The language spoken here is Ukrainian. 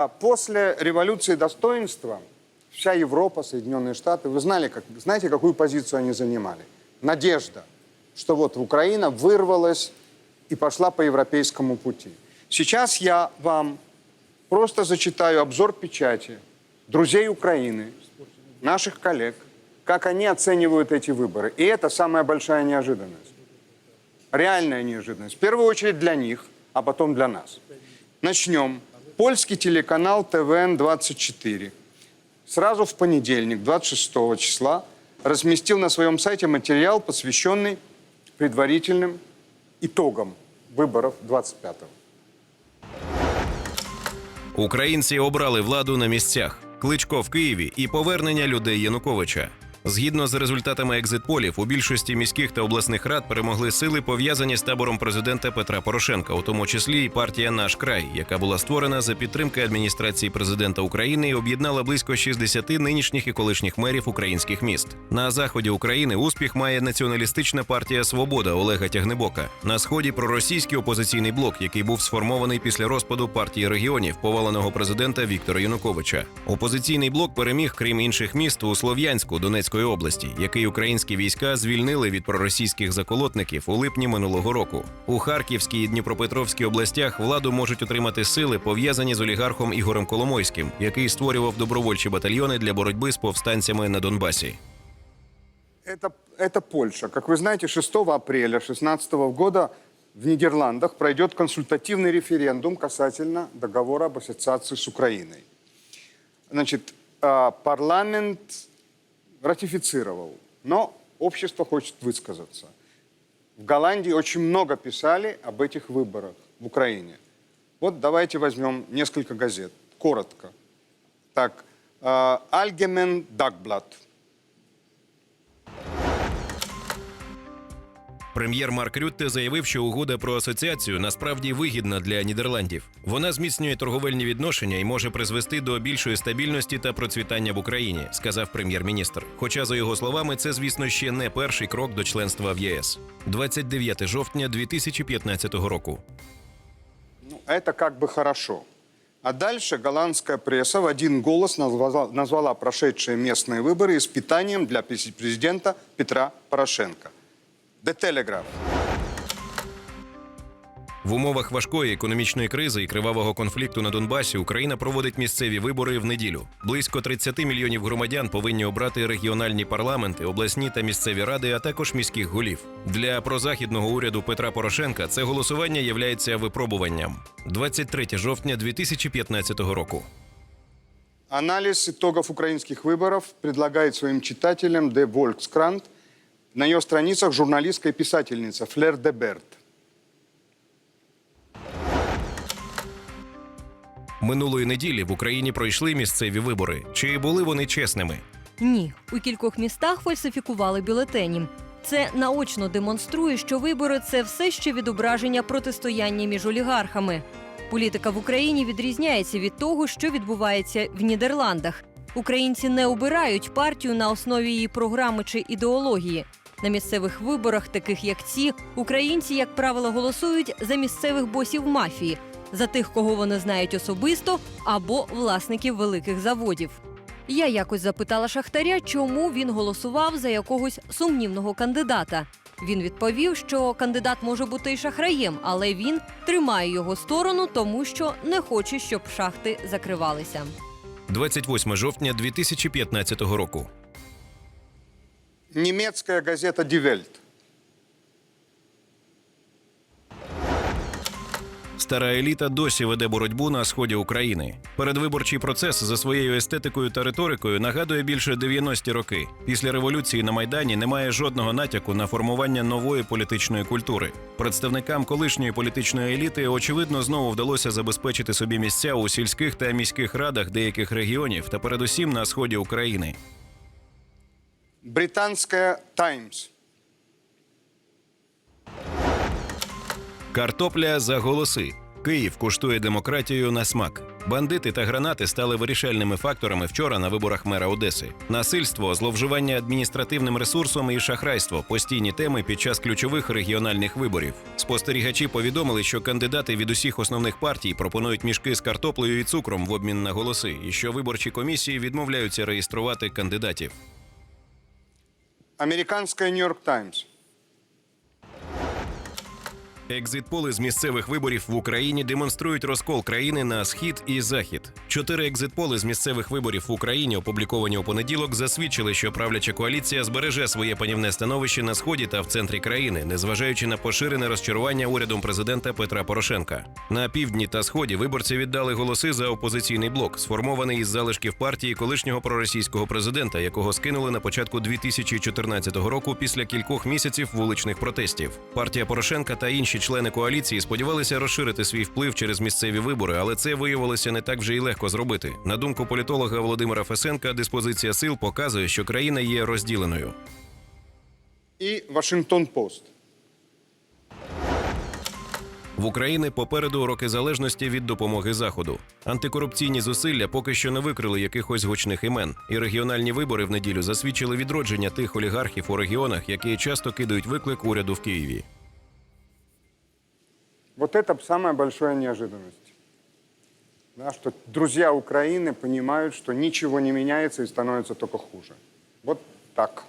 А После революции достоинства вся Европа, Соединенные Штаты, вы знали, как, знаете, какую позицию они занимали? Надежда, что вот Украина вырвалась и пошла по европейскому пути. Сейчас я вам просто зачитаю обзор печати друзей Украины, наших коллег, как они оценивают эти выборы. И это самая большая неожиданность. Реальная неожиданность. В первую очередь для них, а потом для нас. Начнем. Польский телеканал ТВН-24 сразу в понедельник, 26 числа, разместил на своем сайте материал, посвященный предварительным итогам выборов 25-го. Українці обрали владу на місцях. Кличко в Києві і повернення людей Януковича. Згідно з результатами екзитполів, у більшості міських та обласних рад перемогли сили, пов'язані з табором президента Петра Порошенка, у тому числі і партія Наш край, яка була створена за підтримки адміністрації президента України і об'єднала близько 60 нинішніх і колишніх мерів українських міст. На заході України успіх має націоналістична партія Свобода Олега Тягнебока. На сході проросійський опозиційний блок, який був сформований після розпаду партії регіонів поваленого президента Віктора Януковича. Опозиційний блок переміг, крім інших міст, у Слов'янську Донецької області, який українські війська звільнили від проросійських заколотників у липні минулого року. У Харківській і Дніпропетровській областях владу можуть отримати сили, пов'язані з олігархом Ігорем Коломойським, який створював добровольчі батальйони для боротьби з повстанцями на Донбасі. Это, это Польша. Как вы знаете, 6 апреля 2016 года в Нидерландах пройдет консультативный референдум касательно договора об ассоциации с Украиной. Значит, а, парламент ратифицировал, но общество хочет высказаться. В Голландии очень много писали об этих выборах в Украине. Вот давайте возьмем несколько газет, коротко. Так, а, Allgemein Прем'єр Марк Рютте заявив, що угода про асоціацію насправді вигідна для Нідерландів. Вона зміцнює торговельні відношення і може призвести до більшої стабільності та процвітання в Україні, сказав прем'єр-міністр. Хоча, за його словами, це, звісно, ще не перший крок до членства в єС. 29 жовтня 2015 року. Ну, это как бы хорошо. А дальше голландская пресса в один голос назвала, назвала прошедшие местные выборы испытанием для през- президента Петра Порошенко. The Telegraph. В умовах важкої економічної кризи і кривавого конфлікту на Донбасі Україна проводить місцеві вибори в неділю. Близько 30 мільйонів громадян повинні обрати регіональні парламенти, обласні та місцеві ради, а також міських голів. Для прозахідного уряду Петра Порошенка це голосування являється випробуванням. 23 жовтня 2015 року. Анализ итогов украинских выборов предлагает своим читателям Де Волкскрант. На ее страницах журналистка и писательница Флер де Берт. Минулої неділі в Україні пройшли місцеві вибори. Чи були вони чесними? Ні, у кількох містах фальсифікували бюлетені. Це наочно демонструє, що вибори це все ще відображення протистояння між олігархами. Політика в Україні відрізняється від того, що відбувається в Нідерландах. Українці не обирають партію на основі її програми чи ідеології. На місцевих виборах, таких як ці, українці, як правило, голосують за місцевих босів мафії, за тих, кого вони знають особисто, або власників великих заводів. Я якось запитала шахтаря, чому він голосував за якогось сумнівного кандидата. Він відповів, що кандидат може бути і шахраєм, але він тримає його сторону, тому що не хоче, щоб шахти закривалися. 28 жовтня 2015 року. Немецкая газета Die Welt. Стара еліта досі веде боротьбу на сході України. Передвиборчий процес за своєю естетикою та риторикою нагадує більше 90-ті роки. Після революції на майдані немає жодного натяку на формування нової політичної культури. Представникам колишньої політичної еліти очевидно знову вдалося забезпечити собі місця у сільських та міських радах деяких регіонів та передусім на сході України. Британская Таймс. Картопля за голоси. Київ куштує демократію на смак. Бандити та гранати стали вирішальними факторами вчора на виборах мера Одеси. Насильство, зловживання адміністративним ресурсом і шахрайство постійні теми під час ключових регіональних виборів. Спостерігачі повідомили, що кандидати від усіх основних партій пропонують мішки з картоплею і цукром в обмін на голоси, і що виборчі комісії відмовляються реєструвати кандидатів. Американская Нью-Йорк Таймс. Екзитполи з місцевих виборів в Україні демонструють розкол країни на схід і захід. Чотири екзитполи з місцевих виборів в Україні, опубліковані у понеділок, засвідчили, що правляча коаліція збереже своє панівне становище на сході та в центрі країни, незважаючи на поширене розчарування урядом президента Петра Порошенка. На півдні та сході виборці віддали голоси за опозиційний блок, сформований із залишків партії колишнього проросійського президента, якого скинули на початку 2014 року після кількох місяців вуличних протестів. Партія Порошенка та інші члени коаліції сподівалися розширити свій вплив через місцеві вибори, але це виявилося не так вже й легко зробити. На думку політолога Володимира Фесенка, диспозиція сил показує, що країна є розділеною. И Вашингтон-Пост. В Україні попереду роки залежності від допомоги заходу. Антикорупційні зусилля поки що не викрили якихось гучних імен, і регіональні вибори в неділю засвідчили відродження тих олігархів у регіонах, які часто кидають виклик уряду в Києві. Вот это самая большая неожиданность. Да, что друзья Украины понимают, что ничего не меняется и становится только хуже. Вот так.